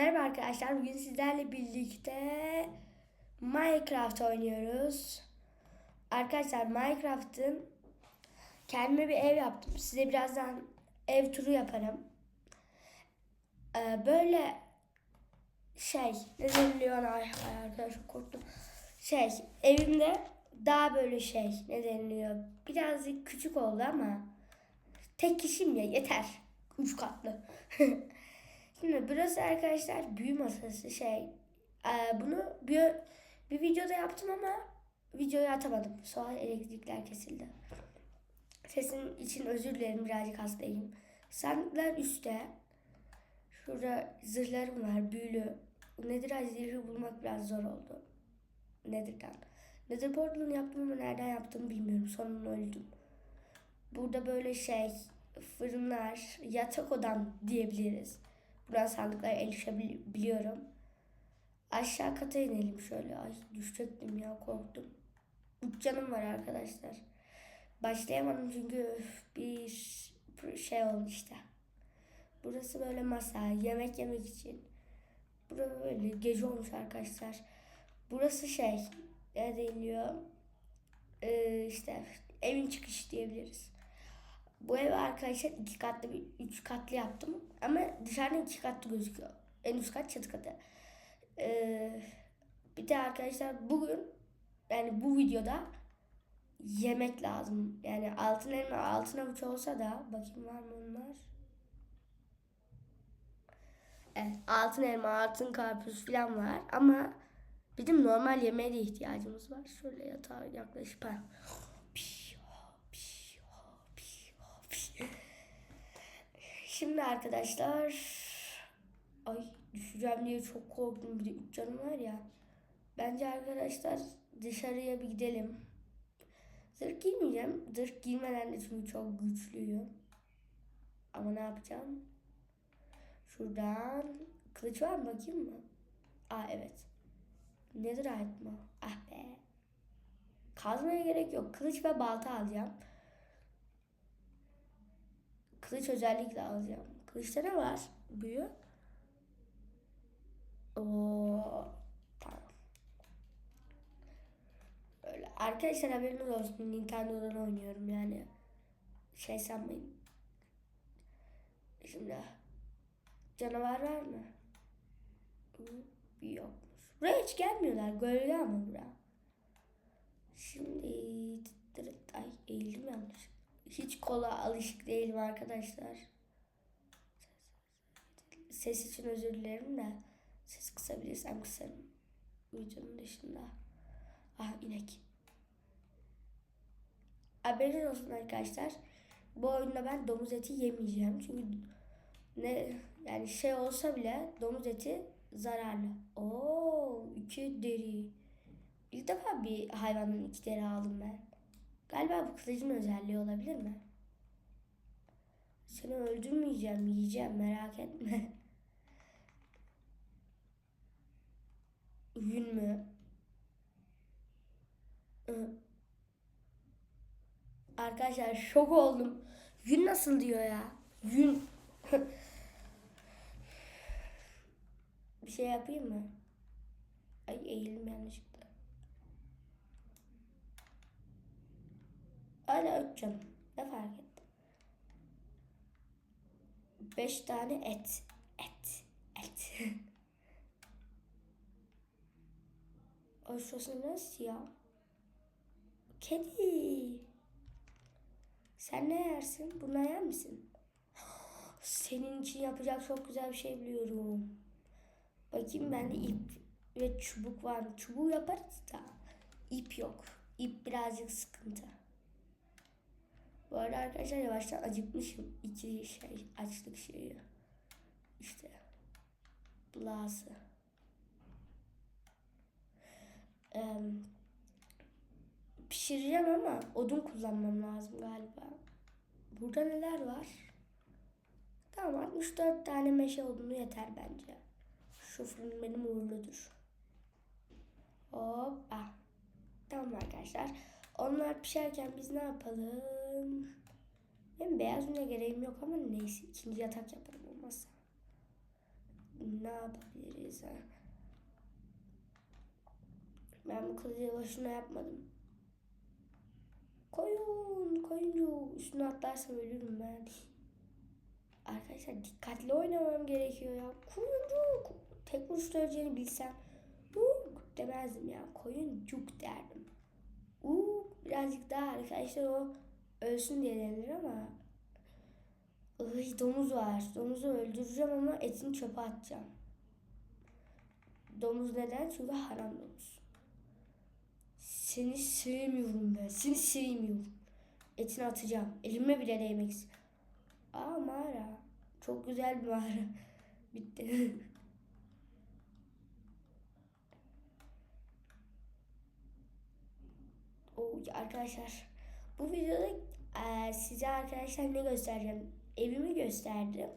Merhaba arkadaşlar. Bugün sizlerle birlikte Minecraft oynuyoruz. Arkadaşlar Minecraft'ın kendime bir ev yaptım. Size birazdan ev turu yaparım. Ee, böyle şey ne deniliyor arkadaşlar korktum. Şey evimde daha böyle şey ne deniliyor? Birazcık küçük oldu ama tek kişiyim ya yeter. Üç katlı. Şimdi burası arkadaşlar büyü masası şey. e, bunu bir, bir videoda yaptım ama videoyu atamadım. Sonra elektrikler kesildi. Sesim için özür dilerim birazcık hastayım. Sandıklar üstte. Şurada zırhlarım var büyülü. Nedir zırhı bulmak biraz zor oldu. Nedir'den. Nether portalını yaptım ama nereden yaptığımı bilmiyorum. Sonunda öldüm. Burada böyle şey fırınlar, yatak odam diyebiliriz. Buradan sandıklara erişebiliyorum. Aşağı kata inelim şöyle. Ay düşecektim ya korktum. Üç canım var arkadaşlar. Başlayamadım çünkü bir şey oldu işte. Burası böyle masa, yemek yemek için. Burası böyle gece olmuş arkadaşlar. Burası şey, ne deniliyor? Ee, işte evin çıkışı diyebiliriz. Bu ev arkadaşlar iki katlı bir üç katlı yaptım. Ama dışarıdan iki katlı gözüküyor. En üst kat çatı katı. Ee, bir de arkadaşlar bugün yani bu videoda yemek lazım. Yani altın elma altın avuç olsa da bakayım var mı onlar? Evet, altın elma, altın karpuz falan var ama bizim normal yemeğe de ihtiyacımız var. Şöyle yatağa yaklaşıp ha. Şimdi arkadaşlar ay düşeceğim diye çok korktum bir de üç canım var ya. Bence arkadaşlar dışarıya bir gidelim. Zırh giymeyeceğim. Zırh giymeden de çünkü çok güçlüyüm. Ama ne yapacağım? Şuradan kılıç var mı bakayım mı? Aa evet. Nedir ait mi? Ah be. Kazmaya gerek yok. Kılıç ve balta alacağım. Kılıç özellikle alacağım. Kılıçta ne var? Büyü. Oo, tamam. Öyle. Arkadaşlar haberiniz olsun. Nintendo'dan oynuyorum yani. Şey sanmayın. Şimdi canavar var mı? Yokmuş. Buraya hiç gelmiyorlar. Gölge ama bura. Şimdi ay eğildim yanlış. Hiç kola alışık değilim arkadaşlar. Ses için özür dilerim de ses kısabilirsem kısarım. Videonun dışında. Ah inek. Haberiniz olsun arkadaşlar. Bu oyunda ben domuz eti yemeyeceğim. Çünkü ne yani şey olsa bile domuz eti zararlı. Oo iki deri. İlk defa bir hayvanın iki deri aldım ben. Galiba bu kılıcın özelliği olabilir mi? Seni öldürmeyeceğim, yiyeceğim merak etme. Yün mü? Arkadaşlar şok oldum. Yün nasıl diyor ya? Yün. Bir şey yapayım mı? Ay eğilim yanlışlıkla. Hala üç canım. Ne fark etti? Beş tane et. Et. Et. o şurası ne siyah? Kedi. Sen ne yersin? Bunu yer misin? Senin için yapacak çok güzel bir şey biliyorum. Bakayım bende ip ve çubuk var mı? Çubuğu yaparız da ip yok. İp birazcık sıkıntı. Bu arada arkadaşlar yavaştan acıkmışım. İki şey açlık şeyi. İşte blası. Ee, pişireceğim ama odun kullanmam lazım galiba. Burada neler var? Tamam 3-4 tane meşe odunu yeter bence. Şu fırın benim uğurludur. Hoppa. Tamam arkadaşlar. Onlar pişerken biz ne yapalım? Benim beyaz üne gereğim yok ama neyse. ikinci yatak yaparım olmazsa. ne yapabiliriz ha? Ben bu kılıcı boşuna yapmadım. Koyun, koyuncu. Üstüne atlarsam ölürüm ben. Arkadaşlar dikkatli oynamam gerekiyor ya. Koyuncuk. Tek vuruşta öleceğini bilsem. Uuu demezdim ya. Koyuncuk derdim. Uuu birazcık daha arkadaşlar o ölsün diye denilir ama. Iy, domuz var. Domuzu öldüreceğim ama etini çöpe atacağım. Domuz neden? Çünkü haram domuz. Seni sevmiyorum ben. Seni sevmiyorum. Etini atacağım. Elime bile değmek Aa mağara. Çok güzel bir mağara. Bitti. Oo, arkadaşlar bu videoda eee, size arkadaşlar ne göstereceğim? Evimi gösterdim.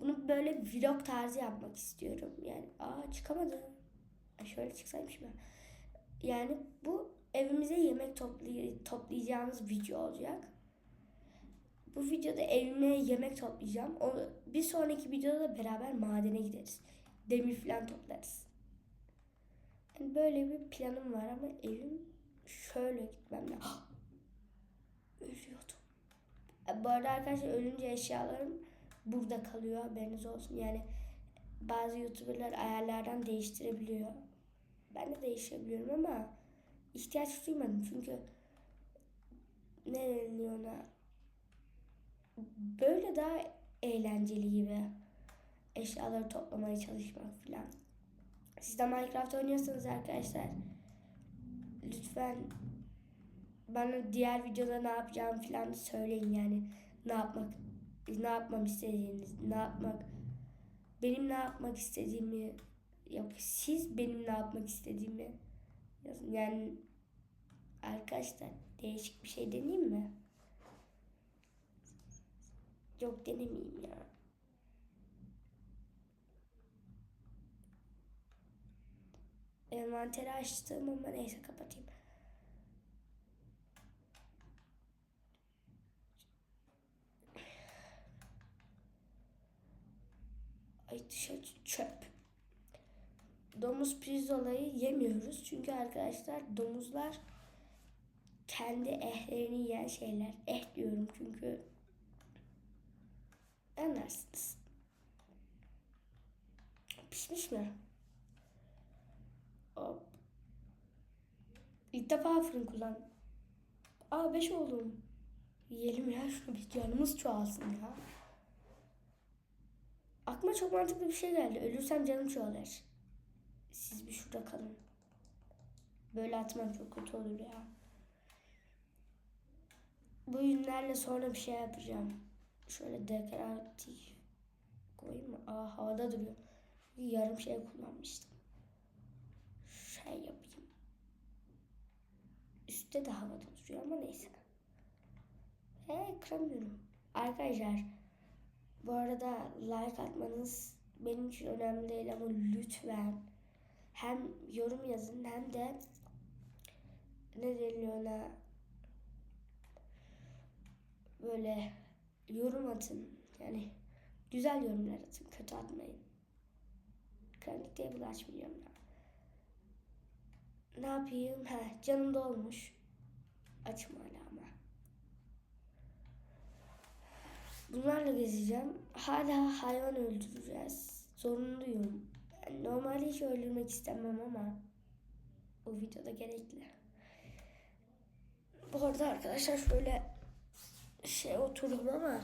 Bunu böyle vlog tarzı yapmak istiyorum. Yani aa çıkamadım. Şöyle çıksaymış ben. Yani bu evimize yemek toplay- toplayacağımız video olacak. Bu videoda evime yemek toplayacağım. Onu, bir sonraki videoda da beraber madene gideriz. Demir falan toplarız. Yani böyle bir planım var ama evim şöyle gitmem lazım. Ölüyordum. E, Bu arada arkadaşlar ölünce eşyalarım burada kalıyor. Haberiniz olsun. Yani bazı youtuberlar ayarlardan değiştirebiliyor. Ben de değiştirebiliyorum ama ihtiyaç duymadım çünkü ne deniyor ona böyle daha eğlenceli gibi eşyaları toplamaya çalışmak falan. Siz de Minecraft oynuyorsanız arkadaşlar lütfen bana diğer videoda ne yapacağım falan söyleyin yani ne yapmak ne yapmam istediğiniz ne yapmak benim ne yapmak istediğimi yok siz benim ne yapmak istediğimi yazın yani arkadaşlar değişik bir şey deneyeyim mi? Yok denemeyeyim ya. Envanteri açtım ama neyse kapatayım. Ay dışarı çöp. Domuz pirzolayı yemiyoruz. Çünkü arkadaşlar domuzlar kendi ehlerini yiyen şeyler. Eh diyorum çünkü anlarsınız. Pişmiş mi? Hop. İlk defa fırın kullan. Aa beş oldum. Yiyelim ya şunu bir canımız çoğalsın ya. Aklıma çok mantıklı bir şey geldi. Ölürsem canım çoğalır. Siz bir şurada kalın. Böyle atmam çok kötü olur ya. Bu yünlerle sonra bir şey yapacağım. Şöyle dekoratif koyayım mı? Aa havada duruyor. Yarım şey kullanmıştım. Şey yapayım. Üstte de havada duruyor ama neyse. He kıramıyorum. Arkadaşlar bu arada like atmanız benim için önemli değil ama lütfen hem yorum yazın hem de ne deniyor ona böyle yorum atın. Yani güzel yorumlar atın. Kötü atmayın. Crafting table açmayacağım ya. Ne yapayım? Ha, canım dolmuş. Açım hala ama. Bunlarla gezeceğim. Hala hayvan öldüreceğiz. Zorunluyum. Normalde hiç öldürmek istemem ama bu videoda gerekli. Bu arada arkadaşlar şöyle şey oturdum ama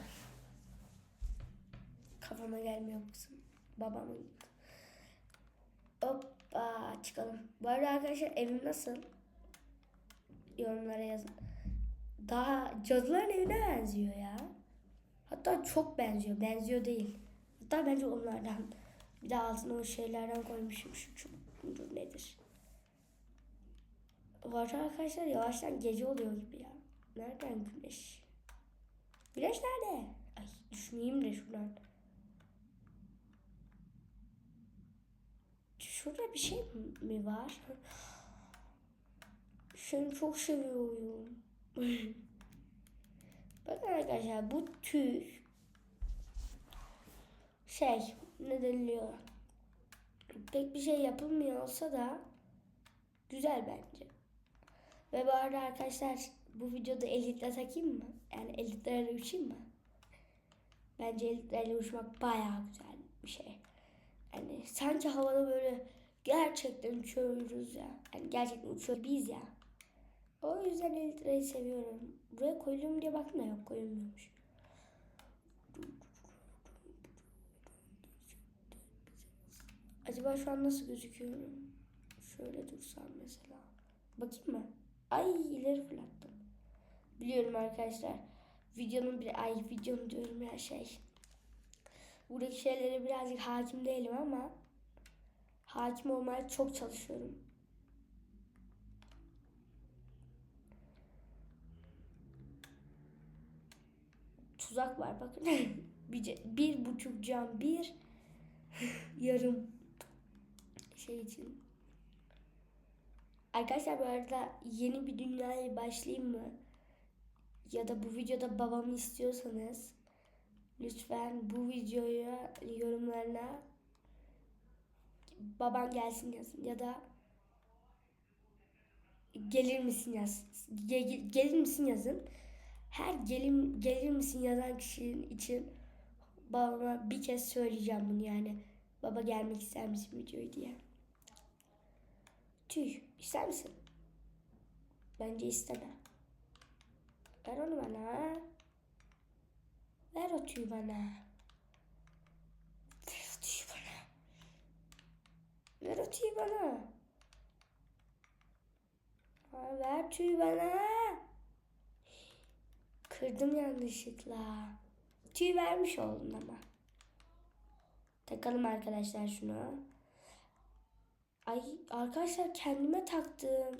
kafama gelmiyor kısım. Babamın. Hoppa çıkalım. Bu arada arkadaşlar evim nasıl? Yorumlara yazın. Daha cadıların evine benziyor ya. Hatta çok benziyor. Benziyor değil. Hatta bence onlardan. Bir de altına o şeylerden koymuşum. Şu çubuk nedir? Bu arkadaşlar yavaştan gece oluyor gibi ya. Nereden güneş? Güneş nerede? Ay düşmeyeyim de şuradan. Şurada bir şey mi var? Seni çok seviyorum. Bakın arkadaşlar bu tüy şey ne deniliyor? pek bir şey yapılmıyor olsa da güzel bence. Ve bu arada arkadaşlar bu videoda elitle takayım mı? Yani elitlerle uçayım mı? Bence elitlerle uçmak bayağı güzel bir şey. Yani sanki havada böyle gerçekten uçuyoruz ya. Yani gerçekten uçuyor biz ya. O yüzden elitreyi seviyorum. Buraya koyuluyor diye baktım da yok koyulmuyormuş. Acaba şu an nasıl gözüküyorum? Şöyle dursam mesela. Bakayım mı? Ay ileri fırlattım. Biliyorum arkadaşlar. Videonun bir ay videonun diyorum ya şey. Buradaki şeylere birazcık hakim değilim ama hakim olmaya çok çalışıyorum. Tuzak var bakın. bir, bir buçuk cam bir yarım şey için. Arkadaşlar bu arada yeni bir dünyaya başlayayım mı? Ya da bu videoda babamı istiyorsanız lütfen bu videoya yorumlarına baban gelsin yazın ya da gelir misin yaz ge- gelir misin yazın. Her gelin gelir misin yazan kişinin için babama bir kez söyleyeceğim bunu yani. Baba gelmek ister misin videoyu diye. Tüy ister misin? Bence isteme. Ver onu bana. Ver o tüyü bana. Ver o tüyü bana. Ver o tüyü bana. Ver tüyü bana. Kırdım yanlışlıkla. Tüy vermiş oldun ama. Takalım arkadaşlar şunu. Ay arkadaşlar kendime taktım.